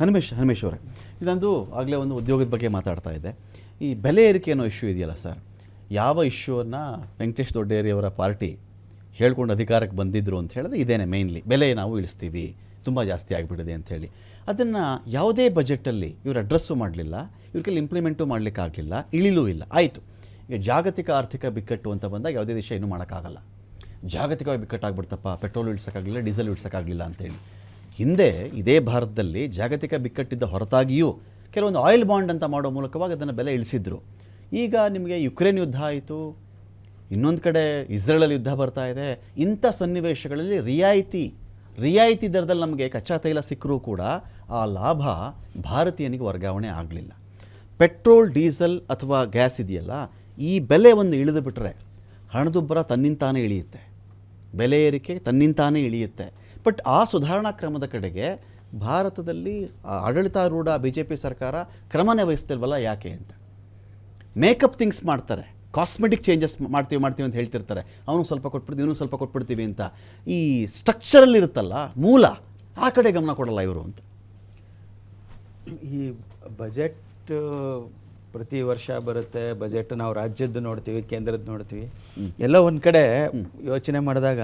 ಹನುಮೇಶ್ ಹನುಮೇಶ್ ಅವರೇ, ಇದೊಂದು ಆಗಲೇ ಒಂದು ಉದ್ಯೋಗದ ಬಗ್ಗೆ ಮಾತಾಡ್ತಾ ಇದ್ದೆ. ಈ ಬೆಲೆ ಏರಿಕೆ ಅನ್ನೋ ಇಶ್ಯೂ ಇದೆಯಲ್ಲ ಸರ್ ಯಾವ ಇಶ್ಯೂವನ್ನು ವೆಂಕಟೇಶ್ ದೊಡ್ಡೇರಿಯವರ ಪಾರ್ಟಿ ಹೇಳ್ಕೊಂಡು ಅಧಿಕಾರಕ್ಕೆ ಬಂದಿದ್ರು ಅಂತ ಹೇಳಿದ್ರೆ ಇದೇನೆ ಮೇಯ್ನ್ಲಿ ಬೆಲೆ ನಾವು ಇಳಿಸ್ತೀವಿ, ತುಂಬ ಜಾಸ್ತಿ ಆಗಿಬಿಟ್ಟಿದೆ ಅಂಥೇಳಿ ಅದನ್ನು ಯಾವುದೇ ಬಜೆಟಲ್ಲಿ ಇವರು ಅಡ್ರೆಸ್ಸು ಮಾಡಲಿಲ್ಲ, ಇವ್ರ ಕೈಲಿ ಇಂಪ್ಲಿಮೆಂಟು ಮಾಡಲಿಕ್ಕಾಗಲಿಲ್ಲ ಇಳಿಲೂ ಇಲ್ಲ. ಆಯಿತು. ಈಗ ಜಾಗತಿಕ ಆರ್ಥಿಕ ಬಿಕ್ಕಟ್ಟು ಅಂತ ಬಂದಾಗ ಯಾವುದೇ ದೇಶ ಇನ್ನೂ ಮಾಡೋಕ್ಕಾಗಲ್ಲ. ಜಾಗತಿಕವಾಗಿ ಬಿಕ್ಕಟ್ಟಾಗ್ಬಿಡ್ತಪ್ಪ ಪೆಟ್ರೋಲ್ ಇಳಿಸೋಕ್ಕಾಗಲಿಲ್ಲ ಡೀಸೆಲ್ ಇಳಿಸೋಕ್ಕಾಗಲಿಲ್ಲ ಅಂತೇಳಿ ಹಿಂದೆ ಇದೇ ಭಾರತದಲ್ಲಿ ಜಾಗತಿಕ ಬಿಕ್ಕಟ್ಟಿದ್ದ ಹೊರತಾಗಿಯೂ ಕೆಲವೊಂದು ಆಯಿಲ್ ಬಾಂಡ್ ಅಂತ ಮಾಡೋ ಮೂಲಕವಾಗಿ ಅದನ್ನು ಬೆಲೆ ಇಳಿಸಿದ್ರು. ಈಗ ನಿಮಗೆ ಯುಕ್ರೇನ್ ಯುದ್ಧ ಆಯಿತು, ಇನ್ನೊಂದು ಕಡೆ ಇಸ್ರೇಲಲ್ಲಿ ಯುದ್ಧ ಬರ್ತಾ ಇದೆ, ಇಂಥ ಸನ್ನಿವೇಶಗಳಲ್ಲಿ ರಿಯಾಯಿತಿ ರಿಯಾಯಿತಿ ದರದಲ್ಲಿ ನಮಗೆ ಕಚ್ಚಾ ತೈಲ ಸಿಕ್ಕರೂ ಕೂಡ ಆ ಲಾಭ ಭಾರತೀಯನಿಗೆ ವರ್ಗಾವಣೆ ಆಗಲಿಲ್ಲ. ಪೆಟ್ರೋಲ್, ಡೀಸೆಲ್ ಅಥವಾ ಗ್ಯಾಸ್ ಇದೆಯಲ್ಲ, ಈ ಬೆಲೆ ಒಂದು ಇಳಿದು ಬಿಟ್ಟರೆ ಹಣದುಬ್ಬರ ತನ್ನಿಂತಾನೇ ಇಳಿಯುತ್ತೆ. ಬೆಲೆ ಏರಿಕೆ ತನ್ನಿಂತಾನೇ ಇಳಿಯುತ್ತೆ. ಬಟ್ ಆ ಸುಧಾರಣಾ ಕ್ರಮದ ಕಡೆಗೆ ಭಾರತದಲ್ಲಿ ಆಡಳಿತಾರೂಢ ಬಿ ಜೆ ಪಿ ಸರ್ಕಾರ ಕ್ರಮನೇ ವಹಿಸ್ತಿಲ್ವಲ್ಲ ಯಾಕೆ ಅಂತ. ಮೇಕಪ್ ಥಿಂಗ್ಸ್ ಮಾಡ್ತಾರೆ. ಕಾಸ್ಮೆಟಿಕ್ ಚೇಂಜಸ್ ಮಾಡ್ತೀವಿ ಮಾಡ್ತೀವಿ ಅಂತ ಹೇಳ್ತಿರ್ತಾರೆ. ಅವನು ಸ್ವಲ್ಪ ಕೊಟ್ಬಿಡ್ತೀವಿ ಇವನು ಸ್ವಲ್ಪ ಕೊಟ್ಬಿಡ್ತೀವಿ ಅಂತ. ಈ ಸ್ಟ್ರಕ್ಚರಲ್ಲಿ ಇರುತ್ತಲ್ಲ, ಮೂಲ, ಆ ಕಡೆ ಗಮನ ಕೊಡಲ್ಲ ಇವರು ಅಂತ. ಈ ಬಜೆಟ್ ಪ್ರತಿ ವರ್ಷ ಬರುತ್ತೆ ಬಜೆಟ್ ನಾವು ರಾಜ್ಯದ್ದು ನೋಡ್ತೀವಿ ಕೇಂದ್ರದ್ದು ನೋಡ್ತೀವಿ. ಎಲ್ಲ ಒಂದು ಕಡೆ ಯೋಚನೆ ಮಾಡಿದಾಗ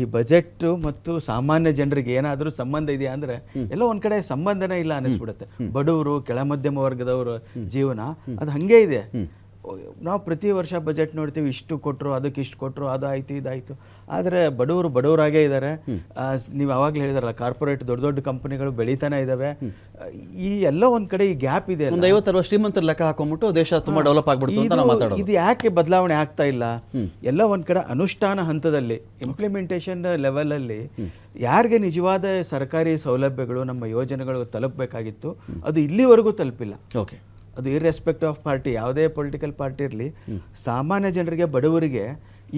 ಈ ಬಜೆಟ್ ಮತ್ತು ಸಾಮಾನ್ಯ ಜನರಿಗೆ ಏನಾದರೂ ಸಂಬಂಧ ಇದೆಯಾ ಅಂದ್ರೆ ಎಲ್ಲ ಒಂದ್ ಕಡೆ ಸಂಬಂಧನೇ ಇಲ್ಲ ಅನಿಸ್ಬಿಡುತ್ತೆ ಬಡವರು ಕೆಳ ಮಧ್ಯಮ ವರ್ಗದವರು ಜೀವನ ಅದು ಹಂಗೆ ಇದೆ. ನಾವು ಪ್ರತಿ ವರ್ಷ ಬಜೆಟ್ ನೋಡ್ತೀವಿ ಇಷ್ಟು ಕೊಟ್ಟರು ಅದಕ್ಕೆ ಇಷ್ಟು ಕೊಟ್ಟರು ಅದು ಆಯ್ತು ಇದಾಯ್ತು. ಆದರೆ ಬಡವರು ಬಡವರಾಗೇ ಇದ್ದಾರೆ ನೀವು ಆವಾಗಲೇ ಹೇಳಿದಾರಲ್ಲ ಕಾರ್ಪೊರೇಟ್ ದೊಡ್ಡ ದೊಡ್ಡ ಕಂಪನಿಗಳು ಬೆಳೀತಾನೆ ಇದ್ದಾವೆ ಈ ಎಲ್ಲ ಒಂದು ಕಡೆ ಈ ಗ್ಯಾಪ್ ಇದೆ ಒಂದು ಐವತ್ತರ ಶ್ರೀಮಂತರ ಲೆಕ್ಕ ಹಾಕೊಂಡ್ಬಿಟ್ಟು ದೇಶ ತುಂಬ ಡೆವಲಪ್ ಆಗ್ಬಿಡ್ತು ಅಂತ ನಾವು ಇದು- ಮಾತಾಡೋದು. ಇದು ಯಾಕೆ ಬದಲಾವಣೆ ಆಗ್ತಾ ಇಲ್ಲ? ಎಲ್ಲ ಒಂದ್ ಕಡೆ ಅನುಷ್ಠಾನ ಹಂತದಲ್ಲಿ ಇಂಪ್ಲಿಮೆಂಟೇಷನ್ ಲೆವೆಲಲ್ಲಿ ಯಾರಿಗೆ ನಿಜವಾದ ಸರ್ಕಾರಿ ಸೌಲಭ್ಯಗಳು ನಮ್ಮ ಯೋಜನೆಗಳು ತಲುಪಬೇಕಾಗಿತ್ತು ಅದು ಇಲ್ಲಿವರೆಗೂ ತಲುಪಿಲ್ಲ. ಓಕೆ ಅದು ಇರ್ರೆಸ್ಪೆಕ್ಟ್ ಆಫ್ ಪಾರ್ಟಿ ಯಾವುದೇ ಪೊಲಿಟಿಕಲ್ ಪಾರ್ಟಿ ಇರಲಿ, ಸಾಮಾನ್ಯ ಜನರಿಗೆ, ಬಡವರಿಗೆ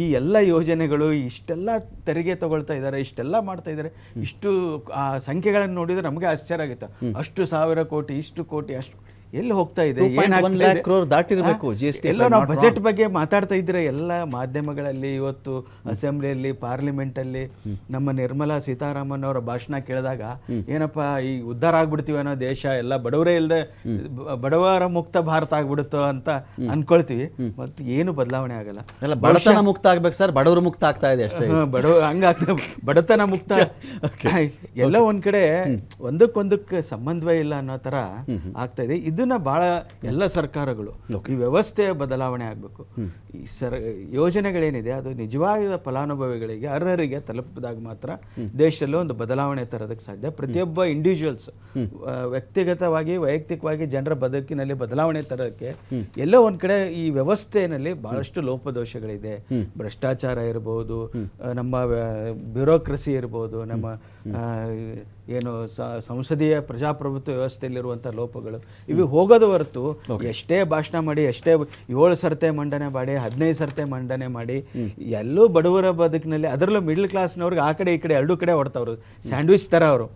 ಈ ಎಲ್ಲ ಯೋಜನೆಗಳು, ಇಷ್ಟೆಲ್ಲ ತೆರಿಗೆ ತಗೊಳ್ತಾ ಇದ್ದಾರೆ, ಇಷ್ಟೆಲ್ಲ ಮಾಡ್ತಾ ಇದ್ದಾರೆ, ಇಷ್ಟು ಆ ಸಂಖ್ಯೆಗಳನ್ನು ನೋಡಿದ್ರೆ ನಮಗೆ ಆಶ್ಚರ್ಯ ಆಗುತ್ತೆ. ಅಷ್ಟು ಸಾವಿರ ಕೋಟಿ, ಇಷ್ಟು ಕೋಟಿ, ಅಷ್ಟು ಎಲ್ಲಿ ಹೋಗ್ತಾ ಇದೆ? 2.1 ಏನಾಗ್ತಾ lakh ಇದೆ? crore ದಾಟಿರ್ಬೇಕು, ಆ, GST ಎಲ್ಲ ನಾವು ಬಜೆಟ್ ಬಗ್ಗೆ ಮಾತಾಡ್ತಾ ಇದ್ರೆ ಎಲ್ಲ ಮಾಧ್ಯಮಗಳಲ್ಲಿ ಇವತ್ತು ಅಸೆಂಬ್ಲಿಯಲ್ಲಿ ಪಾರ್ಲಿಮೆಂಟಲ್ಲಿ ನಮ್ಮ ನಿರ್ಮಲಾ ಸೀತಾರಾಮನ್ ಅವರ ಭಾಷಣ ಕೇಳಿದಾಗ ಏನಪ್ಪ ಈ ಉದ್ಧಾರ ಆಗ್ಬಿಡ್ತೀವಿ ಅನ್ನೋ ದೇಶ ಎಲ್ಲ ಬಡವರೇ ಇಲ್ಲದೆ ಬಡವರ ಮುಕ್ತ ಭಾರತ ಆಗ್ಬಿಡುತ್ತೋ ಅಂತ ಅನ್ಕೊಳ್ತೀವಿ. ಮತ್ತು ಏನು ಬದಲಾವಣೆ ಆಗಲ್ಲ. ಬಡತನ ಮುಕ್ತ ಆಗ್ಬೇಕು ಸರ್ ಬಡವರು ಮುಕ್ತ ಆಗ್ತಾ ಇದೆ ಅಷ್ಟೇ. ಬಡವ ಹಂಗಾಗ್ತದೆ ಬಡತನ ಮುಕ್ತ. ಎಲ್ಲ ಒಂದ್ ಕಡೆ ಒಂದಕ್ಕೊಂದಕ್ಕೆ ಸಂಬಂಧವೇ ಇಲ್ಲ ಅನ್ನೋ ತರ ಆಗ್ತಾ ಇದೆ ಇದನ್ನ ಬಹಳ ಎಲ್ಲ ಸರ್ಕಾರಗಳು ಈ ವ್ಯವಸ್ಥೆ ಬದಲಾವಣೆ ಆಗ್ಬೇಕು. ಈ ಸರ್ ಯೋಜನೆಗಳೇನಿದೆ ಅದು ನಿಜವಾದ ಫಲಾನುಭವಿಗಳಿಗೆ ಅರ್ಹರಿಗೆ ತಲುಪಿದಾಗ ಮಾತ್ರ ದೇಶದಲ್ಲಿ ಒಂದು ಬದಲಾವಣೆ ತರೋದಕ್ಕೆ ಸಾಧ್ಯ. ಪ್ರತಿಯೊಬ್ಬ ಇಂಡಿವಿಜುವಲ್ಸ್ ವ್ಯಕ್ತಿಗತವಾಗಿ ವೈಯಕ್ತಿಕವಾಗಿ ಜನರ ಬದುಕಿನಲ್ಲಿ ಬದಲಾವಣೆ ತರೋಕ್ಕೆ ಎಲ್ಲೋ ಒಂದ್ ಕಡೆ ಈ ವ್ಯವಸ್ಥೆಯಲ್ಲಿ ಬಹಳಷ್ಟು ಲೋಪದೋಷಗಳಿದೆ. ಭ್ರಷ್ಟಾಚಾರ ಇರಬಹುದು ನಮ್ಮ ಬ್ಯೂರೋಕ್ರಸಿ ಇರಬಹುದು ನಮ್ಮ ಏನು ಸಂಸದೀಯ ಪ್ರಜಾಪ್ರಭುತ್ವ ವ್ಯವಸ್ಥೆಯಲ್ಲಿರುವಂಥ ಲೋಪಗಳು ಇವು ಹೋಗೋದ ಹೊರತು ಎಷ್ಟೇ ಭಾಷಣ ಮಾಡಿ ಎಷ್ಟೇ ಏಳು ಸರ್ತೆ ಮಂಡನೆ ಮಾಡಿ ಹದಿನೈದು ಸರ್ತೆ ಮಂಡನೆ ಮಾಡಿ ಎಲ್ಲೂ ಬಡವರ ಬದುಕಿನಲ್ಲಿ ಅದರಲ್ಲೂ ಮಿಡ್ಲ್ ಕ್ಲಾಸ್ನವ್ರಿಗೆ ಆ ಕಡೆ ಈ ಕಡೆ ಎರಡೂ ಕಡೆ ಹೊಡ್ತಾವ್ರು ಸ್ಯಾಂಡ್ವಿಚ್ ತರ ಅವರು.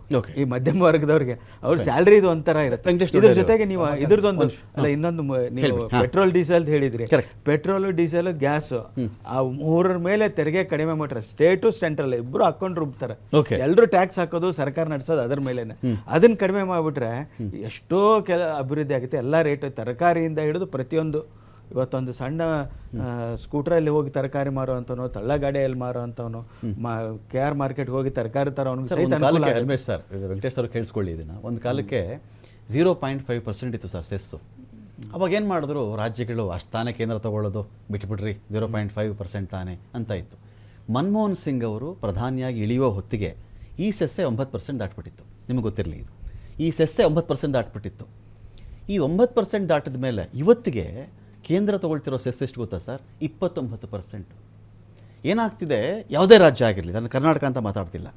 ಈ ಮಧ್ಯಮ ವರ್ಗದವ್ರಿಗೆ. ಅವ್ರ ಸ್ಯಾಲ್ರಿ ಇದು ಒಂಥರ ಇರುತ್ತೆ. ಇದ್ರ ಜೊತೆಗೆ ನೀವು ಇದ್ರದ್ದೊಂದು ಅಲ್ಲ ಇನ್ನೊಂದು ನೀವು ಪೆಟ್ರೋಲ್ ಡೀಸೆಲ್ ಹೇಳಿದ್ರಿ. ಪೆಟ್ರೋಲ್ ಡೀಸೆಲ್ ಗ್ಯಾಸ್ ಆ ಮೂರರ ಮೇಲೆ ತೆರಿಗೆ ಕಡಿಮೆ ಮಾಡ್ತಾರೆ ಸ್ಟೇಟು ಸೆಂಟ್ರಲ್ ಇಬ್ರು ಹಾಕೊಂಡು ರುಬ್ತಾರೆ. ಎಲ್ಲರೂ ಟ್ಯಾಕ್ಸ್ ಹಾಕೋದು ಸರ್ಕಾರ ನಡೆಸೋದು ಅದ್ರ ಮೇಲೇನೆ. ಅದನ್ನ ಕಡಿಮೆ ಮಾಡ್ಬಿಟ್ರೆ ಎಷ್ಟೋ ಕೆಲ ಅಭಿವೃದ್ಧಿ ಆಗುತ್ತೆ. ಎಲ್ಲ ರೇಟ್ ತರಕಾರಿಯಿಂದ ಹಿಡಿದು ಪ್ರತಿಯೊಂದು ಇವತ್ತೊಂದು ಸಣ್ಣ ಸ್ಕೂಟ್ರಲ್ಲಿ ಹೋಗಿ ತರಕಾರಿ ಮಾರೋ ಮಾರುವಂತವನು ತಳ್ಳಗಾಡಿಯಲ್ಲಿ ಮಾರುವಂತವನು ಕೆ ಆರ್ ಮಾರ್ಕೆಟ್ಗೆ ಹೋಗಿ ತರಕಾರಿ ತರೋ ರಮೇಶ್ ಸರ್ ವೆಂಕಟೇಶ್ ಸರ್ ಕೇಳಿಸ್ಕೊಳ್ಳಿ ಇದನ್ನು. ಒಂದು ಕಾಲಕ್ಕೆ ಝೀರೋ ಪಾಯಿಂಟ್ ಫೈವ್ ಪರ್ಸೆಂಟ್ ಇತ್ತು ಸರ್ ಸೆಸ್ಸು. ಅವಾಗ ಏನು ಮಾಡಿದ್ರು ರಾಜ್ಯಗಳು ಅಷ್ಟು ತಾನೇ ಕೇಂದ್ರ ತಗೊಳ್ಳೋದು ಬಿಟ್ಬಿಡ್ರಿ ಝೀರೋ ಪಾಯಿಂಟ್ ಫೈವ್ ಪರ್ಸೆಂಟ್ ತಾನೇ ಅಂತ ಇತ್ತು. ಮನಮೋಹನ್ ಸಿಂಗ್ ಅವರು ಪ್ರಧಾನಿಯಾಗಿ ಇಳಿಯುವ ಹೊತ್ತಿಗೆ ಈ ಸೆಸ್ಸೆ ಒಂಬತ್ತು ಪರ್ಸೆಂಟ್ ದಾಟ್ಬಿಟ್ಟಿತ್ತು. ನಿಮಗೆ ಗೊತ್ತಿರಲಿ ಇದು. ಈ ಸೆಸ್ಸೆ ಒಂಬತ್ತು ಪರ್ಸೆಂಟ್ ದಾಟ್ಬಿಟ್ಟಿತ್ತು. ಈ ಒಂಬತ್ತು ಪರ್ಸೆಂಟ್ ದಾಟಿದ ಮೇಲೆ ಇವತ್ತಿಗೆ ಕೇಂದ್ರ ತಗೊಳ್ತಿರೋ ಸೆಸ್ ಎಷ್ಟು ಗೊತ್ತಾ ಸರ್? ಇಪ್ಪತ್ತೊಂಬತ್ತು ಪರ್ಸೆಂಟ್ ಏನಾಗ್ತಿದೆ? ಯಾವುದೇ ರಾಜ್ಯ ಆಗಿರಲಿ, ನಾನು ಕರ್ನಾಟಕ ಅಂತ ಮಾತಾಡ್ತಿಲ್ಲ.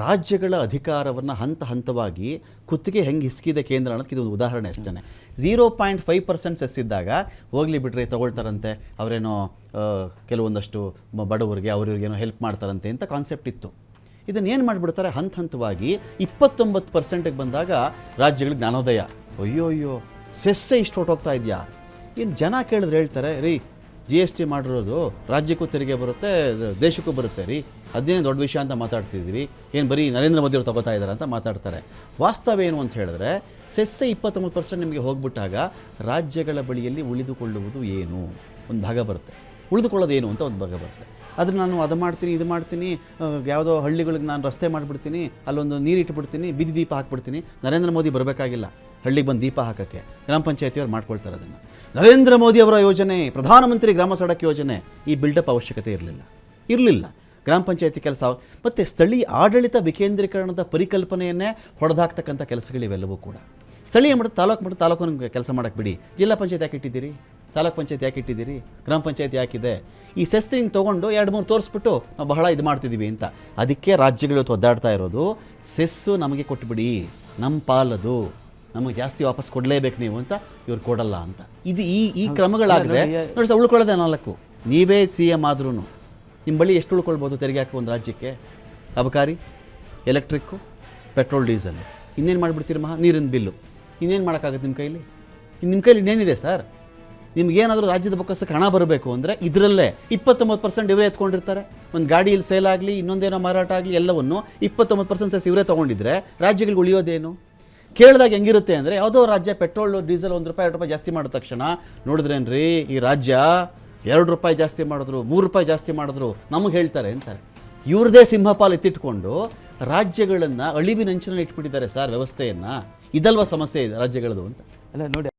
ರಾಜ್ಯಗಳ ಅಧಿಕಾರವನ್ನು ಹಂತ ಹಂತವಾಗಿ ಕುತ್ತಿಗೆ ಹೆಂಗೆ ಹಿಸ್ಕಿದೆ ಕೇಂದ್ರ ಅನ್ನೋದಕ್ಕೆ ಇದೊಂದು ಉದಾಹರಣೆ ಅಷ್ಟೇ zero point five percent cess ಇದ್ದಾಗ ಹೋಗಲಿ ಬಿಡ್ರಿ, ತೊಗೊಳ್ತಾರಂತೆ. ಅವರೇನೋ ಕೆಲವೊಂದಷ್ಟು ಬಡವರಿಗೆ ಅವ್ರಿಗೇನೋ ಹೆಲ್ಪ್ ಮಾಡ್ತಾರಂತೆ ಅಂತ ಕಾನ್ಸೆಪ್ಟ್ ಇತ್ತು. ಇದನ್ನು ಏನು ಮಾಡಿಬಿಡ್ತಾರೆ? ಹಂತ ಹಂತವಾಗಿ ಇಪ್ಪತ್ತೊಂಬತ್ತು ಪರ್ಸೆಂಟಿಗೆ ಬಂದಾಗ ರಾಜ್ಯಗಳಿಗೆ ಜ್ಞಾನೋದಯ. ಅಯ್ಯೋ ಅಯ್ಯೋ ಸೆಸ್ಸೆ ಇಷ್ಟು ಹೊಟ್ಟೋಗ್ತಾ ಇದೆಯಾ? ಇನ್ನು ಜನ ಕೇಳಿದ್ರೆ ಹೇಳ್ತಾರೆ, ರೀ ಜಿ ಎಸ್ ಟಿ ಮಾಡಿರೋದು ರಾಜ್ಯಕ್ಕೂ ತೆರಿಗೆ ಬರುತ್ತೆ, ದೇಶಕ್ಕೂ ಬರುತ್ತೆ, ರೀ. ಅದೇನೇ ದೊಡ್ಡ ವಿಷಯ ಅಂತ ಮಾತಾಡ್ತಿದ್ದೀರಿ? ಏನು ಬರೀ ನರೇಂದ್ರ ಮೋದಿ ಅವರು ತಗೋತಾ ಇದ್ದಾರೆ ಅಂತ ಮಾತಾಡ್ತಾರೆ. ವಾಸ್ತವ ಏನು ಅಂತ ಹೇಳಿದ್ರೆ, ಸೆಸ್ಸೆ ಇಪ್ಪತ್ತೊಂಬತ್ತು ಪರ್ಸೆಂಟ್ ನಿಮಗೆ ಹೋಗ್ಬಿಟ್ಟಾಗ ರಾಜ್ಯಗಳ ಬಳಿಯಲ್ಲಿ ಉಳಿದುಕೊಳ್ಳುವುದು ಏನು? ಒಂದು ಭಾಗ ಬರುತ್ತೆ. ಉಳಿದುಕೊಳ್ಳೋದೇನು ಅಂತ ಒಂದು ಭಾಗ ಬರುತ್ತೆ. ಅದನ್ನು ನಾನು ಅದು ಮಾಡ್ತೀನಿ, ಇದು ಮಾಡ್ತೀನಿ ಯಾವುದೋ ಹಳ್ಳಿಗಳಿಗೆ ನಾನು ರಸ್ತೆ ಮಾಡಿಬಿಡ್ತೀನಿ, ಅಲ್ಲೊಂದು ನೀರು ಇಟ್ಬಿಡ್ತೀನಿ, ಬೀದಿ ದೀಪ ಹಾಕ್ಬಿಡ್ತೀನಿ. ನರೇಂದ್ರ ಮೋದಿ ಬರಬೇಕಾಗಿಲ್ಲ. ಹಳ್ಳಿಗೆ ಬಂದು ದೀಪ ಹಾಕೋಕ್ಕೆ. ಗ್ರಾಮ ಪಂಚಾಯತಿಯವ್ರು ಮಾಡ್ಕೊಳ್ತಾರೆ ಅದನ್ನು. ನರೇಂದ್ರ ಮೋದಿ ಅವರ ಯೋಜನೆ, ಪ್ರಧಾನಮಂತ್ರಿ ಗ್ರಾಮ ಸಡಕ್ ಯೋಜನೆ, ಈ ಬಿಲ್ಡಪ್ ಅವಶ್ಯಕತೆ ಇರಲಿಲ್ಲ. ಇರಲಿಲ್ಲ. ಗ್ರಾಮ ಪಂಚಾಯತಿ ಕೆಲಸ ಮತ್ತು ಸ್ಥಳೀಯ ಆಡಳಿತ ವಿಕೇಂದ್ರೀಕರಣದ ಪರಿಕಲ್ಪನೆಯನ್ನೇ ಹೊಡೆದಾಕ್ತಕ್ಕಂಥ ಕೆಲಸಗಳಿವೆಲ್ಲವೂ ಕೂಡ. ಸ್ಥಳೀಯ ಮಟ್ಟ ತಾಲೂಕು ಮಟ್ಟ ತಾಲೂಕು ಕೆಲಸ ಮಾಡೋಕ್ಕೆ ಬಿಡಿ. ಜಿಲ್ಲಾ ಪಂಚಾಯತ್ ಯಾಕೆ ಇಟ್ಟಿದ್ದೀರಿ? ತಾಲೂಕ್ ಪಂಚಾಯತ್ ಯಾಕೆ ಇಟ್ಟಿದ್ದೀರಿ? ಗ್ರಾಮ ಪಂಚಾಯತ್ ಯಾಕಿದೆ? ಈ ಸೆಸ್ತಿನ ತೊಗೊಂಡು ಎರಡು ಮೂರು ತೋರಿಸ್ಬಿಟ್ಟು ನಾವು ಬಹಳ ಇದು ಮಾಡ್ತಿದ್ದೀವಿ ಅಂತ. ಅದಕ್ಕೆ ರಾಜ್ಯಗಳು ಇವತ್ತು ಒದ್ದಾಡ್ತಾ ಇರೋದು ಸೆಸ್ಸು ನಮಗೆ ಕೊಟ್ಬಿಡಿ ನಮ್ಮ ಪಾಲದು ನಮಗೆ ಜಾಸ್ತಿ ವಾಪಸ್ ಕೊಡಲೇಬೇಕು ನೀವು ಅಂತ ಇವ್ರು ಕೊಡಲ್ಲ ಅಂತ. ಇದು ಈ ಈ ಕ್ರಮಗಳಾಗಿದೆ. ನೋಡಿ ಸರ್ ಉಳ್ಕೊಳ್ಳೋದೇ ನಾಲ್ಕು. ನೀವೇ ಸಿ ಎಂ ಆದ್ರೂ ನಿಮ್ಮ ಬಳಿ ಎಷ್ಟು ಉಳ್ಕೊಳ್ಬೋದು ತೆರಿಗೆ ಹಾಕಿ ಒಂದು ರಾಜ್ಯಕ್ಕೆ? ಅಬಕಾರಿ ಎಲೆಕ್ಟ್ರಿಕ್ಕು ಪೆಟ್ರೋಲ್ ಡೀಸೆಲ್. ಇನ್ನೇನು ಮಾಡಿಬಿಡ್ತೀರಿ ಮಹಾ? ನೀರಿನ ಬಿಲ್ಲು. ಇನ್ನೇನು ಮಾಡೋಕ್ಕಾಗುತ್ತೆ ನಿಮ್ಮ ಕೈಲಿ? ನಿಮ್ಮ ಕೈಲಿ ಇನ್ನೇನಿದೆ ಸರ್? ನಿಮ್ಗೇನಾದರೂ ರಾಜ್ಯದ ಬೊಕ್ಕಸಕ್ಕೆ ಹಣ ಬರಬೇಕು ಅಂದರೆ ಇದರಲ್ಲೇ ಇಪ್ಪತ್ತೊಂಬತ್ತು ಪರ್ಸೆಂಟ್ ಇವರೇ ಎತ್ಕೊಂಡಿರ್ತಾರೆ. ಒಂದು ಗಾಡಿಯಲ್ಲಿ ಸೇಲ್ ಆಗಲಿ, ಇನ್ನೊಂದೇನೋ ಮಾರಾಟ ಆಗಲಿ, ಎಲ್ಲವನ್ನು ಇಪ್ಪತ್ತೊಂಬತ್ತು ಪರ್ಸೆಂಟ್ ಸೇಸ್ ಇವರೇ ತೊಗೊಂಡಿದ್ರೆ ರಾಜ್ಯಗಳಿಗೆ ಉಳಿಯೋದೇನು? ಕೇಳಿದಾಗ ಹೆಂಗಿರುತ್ತೆ ಅಂದರೆ ಯಾವುದೋ ರಾಜ್ಯ ಪೆಟ್ರೋಲ್, ಡೀಸೆಲ್ ಒಂದು ರೂಪಾಯಿ, ಎರಡು ರೂಪಾಯಿ ಜಾಸ್ತಿ ಮಾಡಿದ ತಕ್ಷಣ ನೋಡಿದ್ರೇನ್ರಿ, ಈ ರಾಜ್ಯ ಎರಡು ರೂಪಾಯಿ ಜಾಸ್ತಿ ಮಾಡಿದ್ರು, ಮೂರು ರೂಪಾಯಿ ಜಾಸ್ತಿ ಮಾಡಿದ್ರು, ನಮಗೆ ಹೇಳ್ತಾರೆ ಅಂತಾರೆ. ಇವ್ರದೇ ಸಿಂಹಪಾಲ್ ಎತ್ತಿಟ್ಕೊಂಡು ರಾಜ್ಯಗಳನ್ನು ಅಳಿವಿನಂಚಿನಲ್ಲಿ ಇಟ್ಬಿಟ್ಟಿದ್ದಾರೆ ಸರ್ ವ್ಯವಸ್ಥೆಯನ್ನು. ಇದಲ್ವ ಸಮಸ್ಯೆ ಇದೆ ರಾಜ್ಯಗಳದು ಅಂತ? ಅಲ್ಲ, ನೋಡಿ